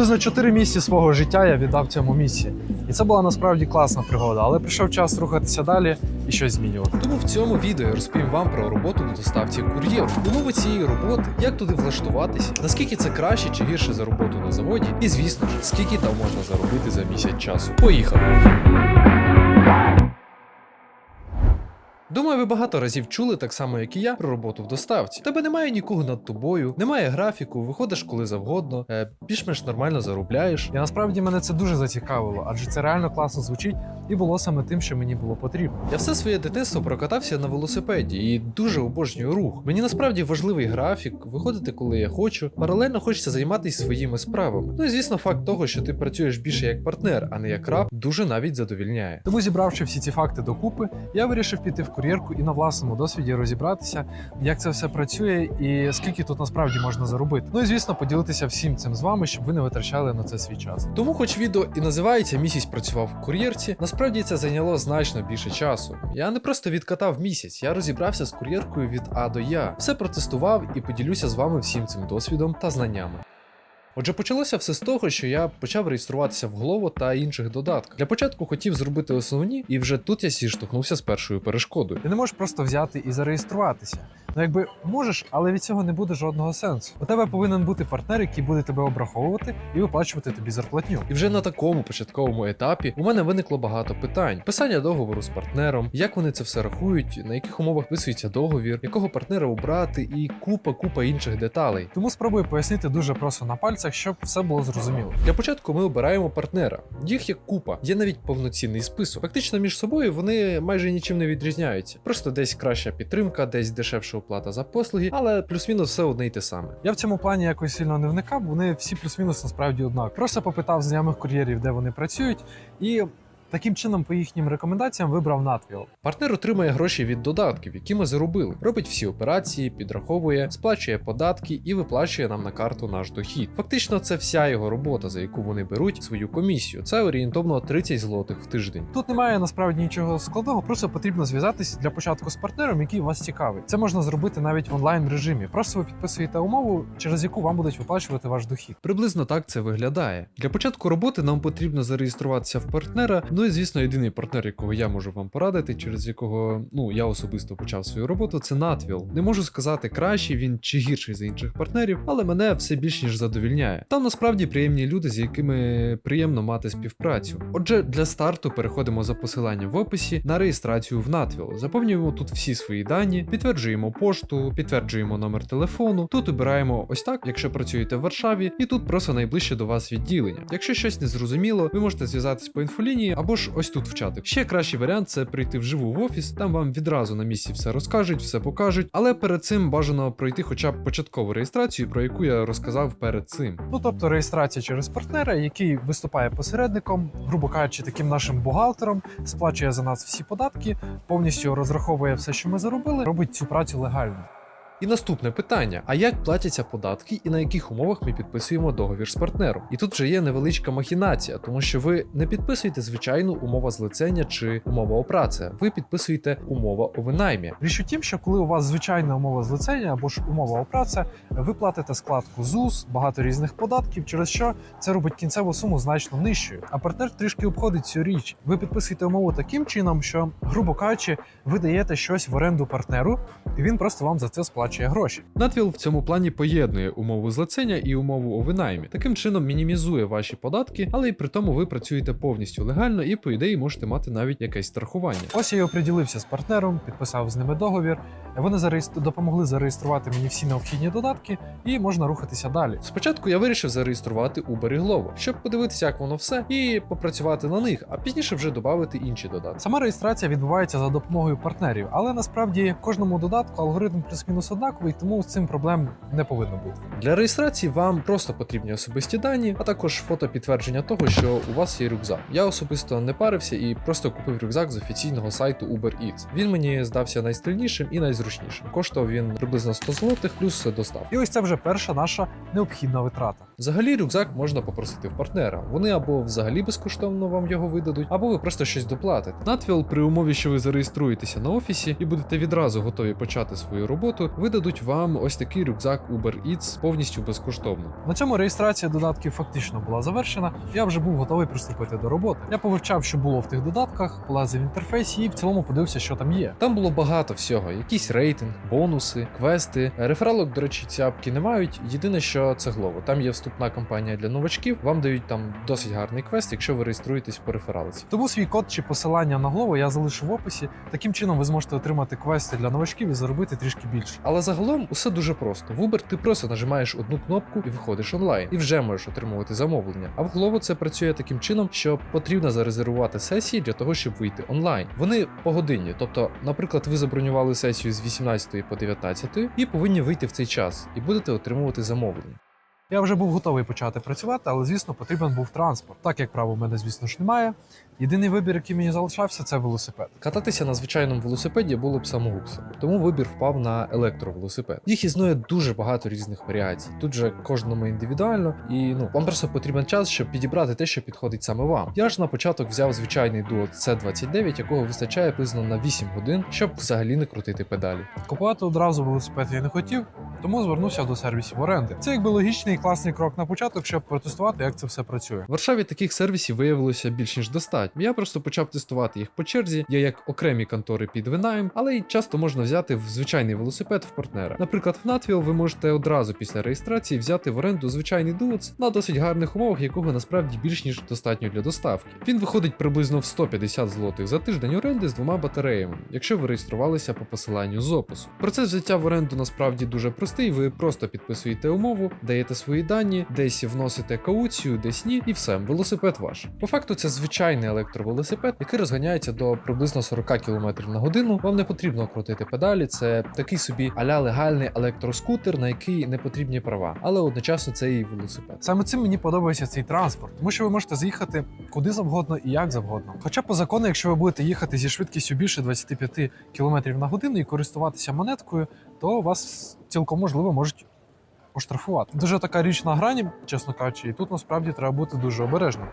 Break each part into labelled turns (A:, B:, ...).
A: Приблизно 4 місяці свого життя я віддав цьому місці. І це була насправді класна пригода, але прийшов час рухатися далі і щось змінювати.
B: Тому в цьому відео я розповім вам про роботу на доставці кур'єру, умови цієї роботи, як туди влаштуватися, наскільки це краще чи гірше за роботу на заводі, і звісно ж, скільки там можна заробити за місяць часу. Поїхали! Думаю, ви багато разів чули, так само як і я, про роботу в доставці. Тебе немає нікого над тобою, немає графіку, виходиш коли завгодно, е, більш-менш нормально заробляєш.
A: І насправді мене це дуже зацікавило, адже це реально класно звучить і було саме тим, що мені було потрібно.
B: Я все своє дитинство прокатався на велосипеді і дуже обожнюю рух. Мені насправді важливий графік, виходити, коли я хочу. Паралельно хочеться займатися своїми справами. Ну і звісно, факт того, що ти працюєш більше як партнер, а не як раб, дуже навіть задовільняє.
A: Тому, зібравши всі ці факти докупи, я вирішив піти в кур'єрку і на власному досвіді розібратися, як це все працює і скільки тут насправді можна заробити. Ну і звісно, поділитися всім цим з вами, щоб ви не витрачали на це свій час.
B: Тому, хоч відео і називається Місяць працював в кур'єрці, насправді це зайняло значно більше часу. Я не просто відкатав місяць, я розібрався з кур'єркою від А до Я. Все протестував і поділюся з вами всім цим досвідом та знаннями. Отже, почалося все з того, що я почав реєструватися в Glovo та інших додатках. Для початку хотів зробити основні, і вже тут я зіштовхнувся з першою перешкодою.
A: Ти не можеш просто взяти і зареєструватися. Ну якби можеш, але від цього не буде жодного сенсу. У тебе повинен бути партнер, який буде тебе обраховувати і виплачувати тобі зарплатню.
B: І вже на такому початковому етапі у мене виникло багато питань: писання договору з партнером, як вони це все рахують, на яких умовах писується договір, якого партнера обрати, і купа купа інших деталей.
A: Тому спробую пояснити дуже просто на пальцях, щоб все було зрозуміло.
B: Для початку ми обираємо партнера. Їх є купа, є навіть повноцінний список. Фактично між собою вони майже нічим не відрізняються. Просто десь краща підтримка, десь дешевша оплата за послуги, але плюс-мінус все одне й те саме.
A: Я в цьому плані якось сильно не вникав, вони всі плюс-мінус насправді однакові. Просто попитав знайомих кур'єрів, де вони працюють, і таким чином, по їхнім рекомендаціям, вибрав Натвіл.
B: Партнер отримує гроші від додатків, які ми заробили, робить всі операції, підраховує, сплачує податки і виплачує нам на карту наш дохід. Фактично, це вся його робота, за яку вони беруть свою комісію. Це орієнтовно 30 злотих в тиждень.
A: Тут немає насправді нічого складного, просто потрібно зв'язатись для початку з партнером, який вас цікавить. Це можна зробити навіть в онлайн режимі. Просто ви підписуєте умову, через яку вам будуть виплачувати ваш дохід.
B: Приблизно так це виглядає. Для початку роботи нам потрібно зареєструватися в партнера. Ну і звісно, єдиний партнер, якого я можу вам порадити, через якого ну я особисто почав свою роботу, це Натвіл. Не можу сказати, кращий він чи гірший за інших партнерів, але мене все більш ніж задовільняє. Там насправді приємні люди, з якими приємно мати співпрацю. Отже, для старту переходимо за посиланням в описі на реєстрацію в Натвіл. Заповнюємо тут всі свої дані, підтверджуємо пошту, підтверджуємо номер телефону. Тут обираємо ось так, якщо працюєте в Варшаві, і тут просто найближче до вас відділення. Якщо щось не зрозуміло, ви можете зв'язатись по інфолінії або ж ось тут в чатик. Ще кращий варіант це прийти вживу в офіс, там вам відразу на місці все розкажуть, все покажуть, але перед цим бажано пройти хоча б початкову реєстрацію, про яку я розказав перед цим.
A: Ну тобто реєстрація через партнера, який виступає посередником, грубо кажучи, таким нашим бухгалтером, сплачує за нас всі податки, повністю розраховує все, що ми заробили, робить цю працю легально.
B: І наступне питання: а як платяться податки і на яких умовах ми підписуємо договір з партнером? І тут вже є невеличка махінація, тому що ви не підписуєте звичайну умова злицення чи умова о праці, ви підписуєте умова о винаймі.
A: Річ у тім, що коли у вас звичайна умова злицення або ж умова опраця, ви платите складку ЗУС, багато різних податків, через що це робить кінцеву суму значно нижчою. А партнер трішки обходить цю річ. Ви підписуєте умову таким чином, що, грубо кажучи, ви даєте щось в оренду партнеру, і він просто вам за це сплачує гроші.
B: Натвіл в цьому плані поєднує умову злицення і умову о винаймі. Таким чином мінімізує ваші податки, але й при тому ви працюєте повністю легально і, по ідеї, можете мати навіть якесь страхування.
A: Ось я і оприділився з партнером, підписав з ними договір. Вони зареєстр... допомогли зареєструвати мені всі необхідні додатки, і можна рухатися далі.
B: Спочатку я вирішив зареєструвати Uber і Glovo, щоб подивитися, як воно все, і попрацювати на них, а пізніше вже додати інші додатки.
A: Сама реєстрація відбувається за допомогою партнерів, але насправді кожному додатку алгоритм плюс-мінус однаковий, тому з цим проблем не повинно бути.
B: Для реєстрації вам просто потрібні особисті дані, а також фото підтвердження того, що у вас є рюкзак. Я особисто не парився і просто купив рюкзак з офіційного сайту Uber Eats. Він мені здався найстильнішим і найзручнішим. Коштував він приблизно 100 злотих плюс доставка.
A: І ось це вже перша наша необхідна витрата.
B: Взагалі, рюкзак можна попросити в партнера. Вони або взагалі безкоштовно вам його видадуть, або ви просто щось доплатите. Натвіл, при умові, що ви зареєструєтеся на офісі і будете відразу готові почати свою роботу, видає видадуть вам ось такий рюкзак Uber Eats повністю безкоштовно.
A: На цьому реєстрація додатків фактично була завершена. Я вже був готовий приступити до роботи. Я повивчав, що було в тих додатках, полазив в інтерфейсі і в цілому подивився, що там є.
B: Там було багато всього: якийсь рейтинг, бонуси, квести. Рефералок, до речі, ці апки не мають. Єдине, що це глово. Там є вступна кампанія для новачків. Вам дають там досить гарний квест, якщо ви реєструєтесь по рефералці.
A: Тому свій код чи посилання на голову я залишу в описі. Таким чином ви зможете отримати квести для новачків і заробити трішки більше.
B: Але загалом усе дуже просто. В Uber ти просто нажимаєш одну кнопку і виходиш онлайн, і вже можеш отримувати замовлення. А в Glovo це працює таким чином, що потрібно зарезервувати сесії для того, щоб вийти онлайн. Вони погодинні. Тобто, наприклад, ви забронювали сесію з 18 по 19 і повинні вийти в цей час, і будете отримувати замовлення.
A: Я вже був готовий почати працювати, але звісно потрібен був транспорт. Так як право в мене, звісно ж, немає. Єдиний вибір, який мені залишався, це велосипед.
B: Кататися на звичайному велосипеді було б самогубством, тому вибір впав на електровелосипед. Їх існує дуже багато різних варіацій. Тут же кожному індивідуально, і ну вам просто потрібен час, щоб підібрати те, що підходить саме вам. Я ж на початок взяв звичайний Duo C29, якого вистачає приблизно на 8 годин, щоб взагалі не крутити педалі.
A: Купувати одразу велосипед я не хотів, тому звернувся до сервісів оренди. Це якби логічний класний крок на початок, щоб протестувати, як це все працює.
B: В Варшаві таких сервісів виявилося більш ніж достатньо. Я просто почав тестувати їх по черзі. Є як окремі контори під винайм, але й часто можна взяти в звичайний велосипед в партнера. Наприклад, в Натвіл ви можете одразу після реєстрації взяти в оренду звичайний дуц на досить гарних умовах, якого насправді більш ніж достатньо для доставки. Він виходить приблизно в 150 злотих за тиждень оренди з двома батареями, якщо ви реєструвалися по посиланню з опису. Процес взяття в оренду насправді дуже простий. Ви просто підписуєте умову, даєте свої дані, десь вносите кауцію, десь ні, і все, велосипед ваш. По факту, це звичайний електровелосипед, який розганяється до приблизно 40 км на годину. Вам не потрібно крутити педалі, це такий собі аля легальний електроскутер, на який не потрібні права, але одночасно це і велосипед.
A: Саме цим мені подобається цей транспорт, тому що ви можете заїхати куди завгодно і як завгодно. Хоча по закону, якщо ви будете їхати зі швидкістю більше 25 км на годину і користуватися монеткою, то вас цілком можливо можуть оштрафувати. Дуже така річ на грані, чесно кажучи, і тут насправді треба бути дуже обережним.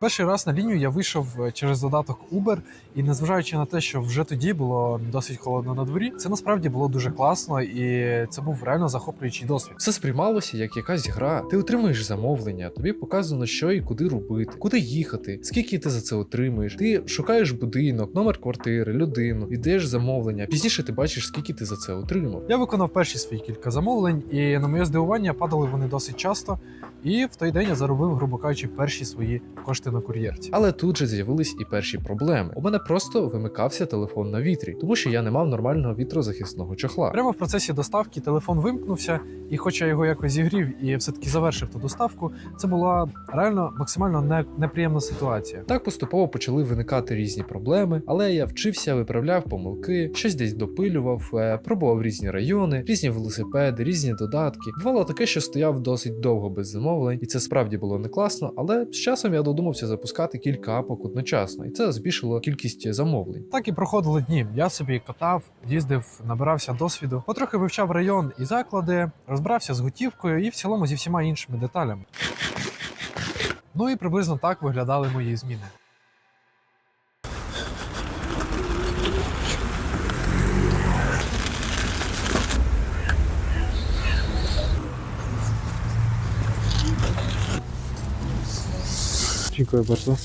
A: Перший раз на лінію я вийшов е, через додаток Uber, і незважаючи на те, що вже тоді було досить холодно на дворі, це насправді було дуже класно, і це був реально захоплюючий досвід.
B: Все сприймалося як якась гра. Ти отримуєш замовлення, тобі показано, що і куди робити, куди їхати, скільки ти за це отримуєш. Ти шукаєш будинок, номер квартири, людину, віддаєш замовлення. Пізніше ти бачиш, скільки ти за це отримав.
A: Я виконав перші свої кілька замовлень, і на моє здивування падали вони досить часто. І в той день я заробив, грубо кажучи, перші свої кошти на кур'єрці.
B: Але тут же з'явились і перші проблеми. У мене просто вимикався телефон на вітрі, тому що я не мав нормального вітрозахисного чохла.
A: Прямо в процесі доставки телефон вимкнувся, і хоча я його якось зігрів і все-таки завершив ту доставку, це була реально максимально не, неприємна ситуація.
B: Так поступово почали виникати різні проблеми, але я вчився, виправляв помилки, щось десь допилював, е, пробував різні райони, різні велосипеди, різні додатки. Бувало таке, що стояв досить довго без замовлень, і це справді було не класно. Але з часом я додумався запускати кілька апок одночасно, і це збільшило кількість замовлень.
A: Так і проходили дні. Я собі катав, їздив, набирався досвіду, потрохи вивчав район і заклади, розбирався з готівкою і в цілому зі всіма іншими деталями. Ну і приблизно так виглядали мої зміни.
C: Dziękuję bardzo.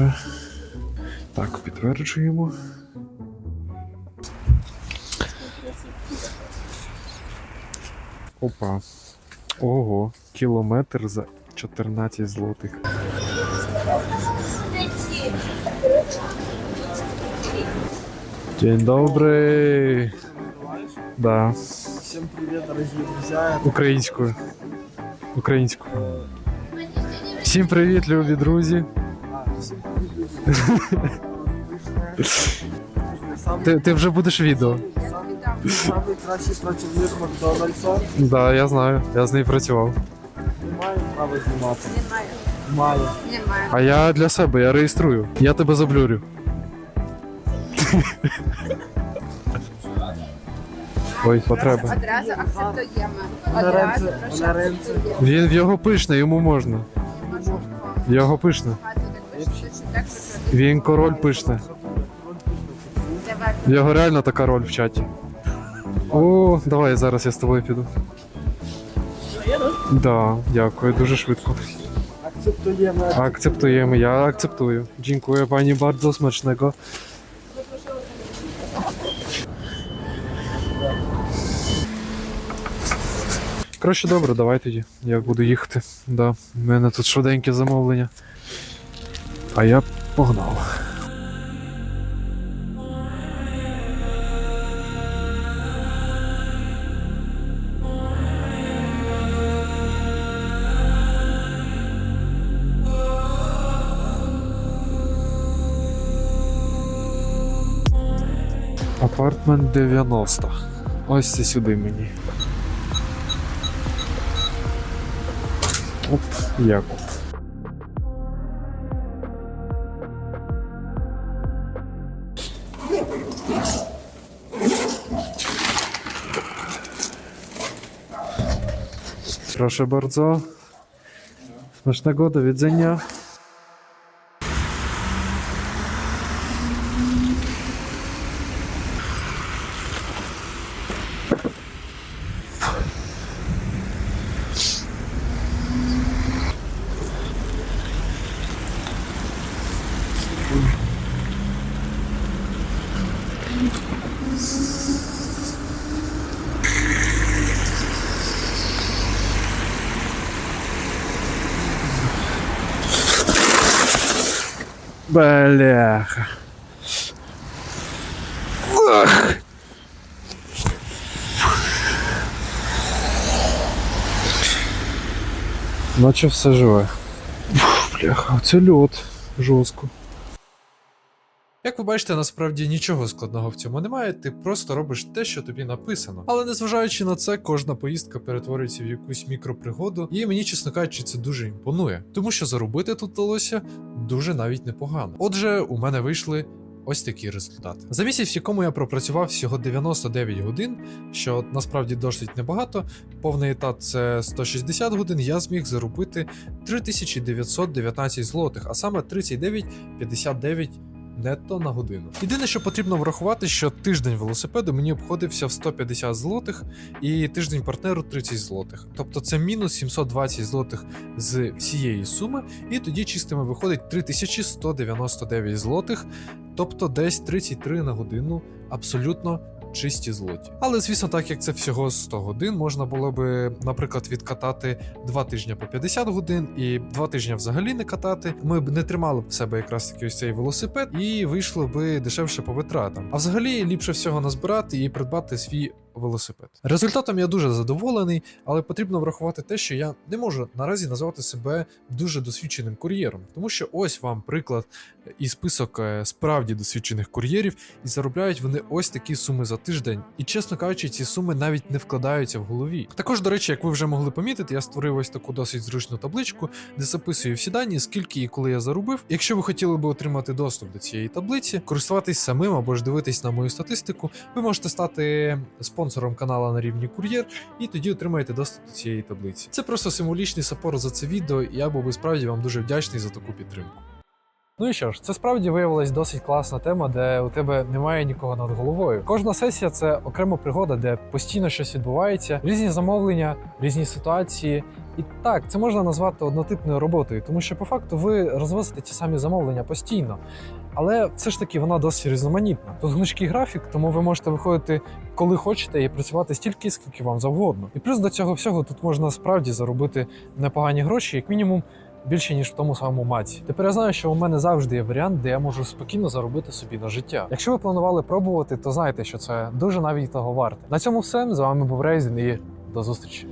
C: Proszę. Так, підтверджуємо. Опа. Ого, кілометр за 14 злотих. День добрий. Да.
D: Всем привет, дорогие друзья.
C: Українською. Українською. Всім привіт, любі друзі. Ти, ти вже будеш відео.
D: сам, самий кращий працівник Макдональдса
C: Да, я знаю. Я з нею працював.
D: не має права знімати.
E: Немає.
D: Має.
E: Немає.
C: А я для себе, я реєструю. Я тебе заблюрю. Ой, потреба.
E: Одразу акцептуємо. Одразу прошу
D: на ренце.
E: акцептуємо.
C: Він в його пишне, йому можна. В його пишне. Він король пишне. Його реально така роль в чаті. О, давай зараз я з тобою піду. Да, дякую, дуже швидко.
D: Акцептуємо.
C: Акцептуємо, я акцептую. Dziękuję pani bardzo smacznego. Коротше, добре, давай тоді. Я буду їхати. Да, в мене тут швиденьке замовлення. А я погнав. Апартмент 90. Ось це сюди мені. Оп, як. Proszę bardzo. Smacznego, do widzenia. Бляха. Ах. Наче все живе. Бляха, це льот. Жорстко.
A: Як ви бачите, насправді нічого складного в цьому немає, ти просто робиш те, що тобі написано. Але незважаючи на це, кожна поїздка перетворюється в якусь мікропригоду, і мені, чесно кажучи, це дуже імпонує, тому що заробити тут вдалося дуже навіть непогано. Отже, у мене вийшли. Ось такі результати. За місяць, в якому я пропрацював всього 99 годин, що насправді досить небагато. Повний етат це 160 годин. Я зміг заробити 3919 злотих, а саме 39,59 нетто на годину. Єдине, що потрібно врахувати, що тиждень велосипеду мені обходився в 150 злотих, і тиждень партнеру 30 злотих. Тобто це мінус 720 злотих з всієї суми, і тоді чистими виходить 3199 злотих, тобто десь 33 на годину абсолютно. Чисті злоті. Але звісно, так як це всього 100 годин, можна було би, наприклад, відкатати 2 тижні по 50 годин і 2 тижні взагалі не катати. Ми б не тримали б в себе якраз таки ось цей велосипед, і вийшло би дешевше по витратам. А взагалі ліпше всього назбирати і придбати свій велосипед. Результатом я дуже задоволений, але потрібно врахувати те, що я не можу наразі назвати себе дуже досвідченим кур'єром, тому що ось вам приклад і список е, справді досвідчених кур'єрів, і заробляють вони ось такі суми за тиждень. І чесно кажучи, ці суми навіть не вкладаються в голові. Також, до речі, як ви вже могли помітити, я створив ось таку досить зручну табличку, де записую всі дані, скільки і коли я заробив. Якщо ви хотіли би отримати доступ до цієї таблиці, користуватись самим або ж дивитись на мою статистику, ви можете стати спонсором каналу на рівні кур'єр, і тоді отримаєте доступ до цієї таблиці. Це просто символічний саппорт за це відео, і я був би справді вам дуже вдячний за таку підтримку. Ну і що ж, це справді виявилась досить класна тема, де у тебе немає нікого над головою. Кожна сесія це окрема пригода, де постійно щось відбувається, різні замовлення, різні ситуації. І так, це можна назвати однотипною роботою, тому що по факту ви розвозите ті самі замовлення постійно. Але все ж таки вона досить різноманітна. Тут гнучкий графік, тому ви можете виходити коли хочете і працювати стільки, скільки вам завгодно. І плюс до цього всього тут можна справді заробити непогані гроші, як мінімум. Більше ніж в тому самому маці. Тепер я знаю, що у мене завжди є варіант, де я можу спокійно заробити собі на життя. Якщо ви планували пробувати, то знайте, що це дуже навіть того варте. На цьому все. З вами був Рейзен і до зустрічі.